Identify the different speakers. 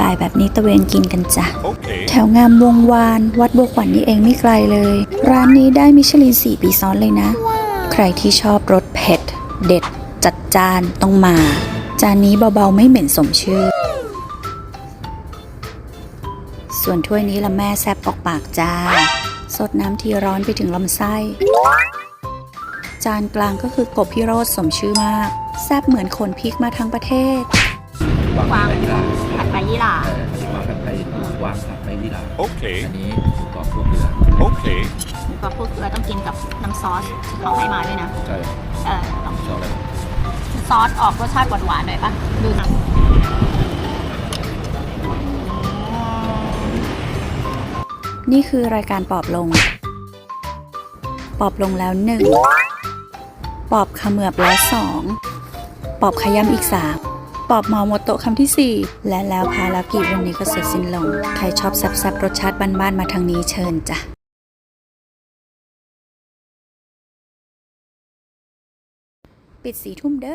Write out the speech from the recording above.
Speaker 1: บ่ายๆแบบนี้ตะเวนกินกันจ้ะ
Speaker 2: Okay.
Speaker 1: แถวงามวงวาน วัดบัวขวัญนนี่เองไม่ไกลเลย ร้านนี้ได้มิชลิน4ปีซ้อนเลยนะ ใครที่ชอบรสเผ็ด เด็ด จัดจานต้องมา จานนี้เบาๆไม่เหม็นสมชื่อ ส่วนถ้วยนี้ละแม่แซบออกปากจ้าสดน้ำทีร้อนไปถึงลำไส้ จานกลางก็คือกบพิโรธสมชื่อมาก แซบเหมือนคนพริกมาทั้งประเทศ
Speaker 3: วางผัดยี่หร่า
Speaker 4: ผัดไปยี่หร่า
Speaker 3: เอออันนี้วางผัดไปวางผัดไปยี่หร่า
Speaker 2: Okay.
Speaker 3: อันนี้หมูกรอบพวกเกลือ
Speaker 2: Okay.
Speaker 4: หมูกรอบพวกเกลือต้องกินกับน้ำซอสที่เขาให้มาด้วยนะ
Speaker 3: ใช่
Speaker 4: เออลอง
Speaker 3: ชอบเลย
Speaker 4: ซอสออกรสชาติหวานๆหน่อยปะดูนะ
Speaker 1: นี่คือรายการปอบลง ปอบลงแล้วหนึ่ง ปอบเขมือบแล้วสอง ปอบขย้ำอีกสาม ปอบหมอหมดโต๊ะคำที่สี่และแล้วภารกิจวันนี้ก็เสร็จสิ้นลง ใครชอบแซ่บๆรสชาติบ้านๆมาทางนี้เชิญจ้ะปิดสีทุ่มเด้อ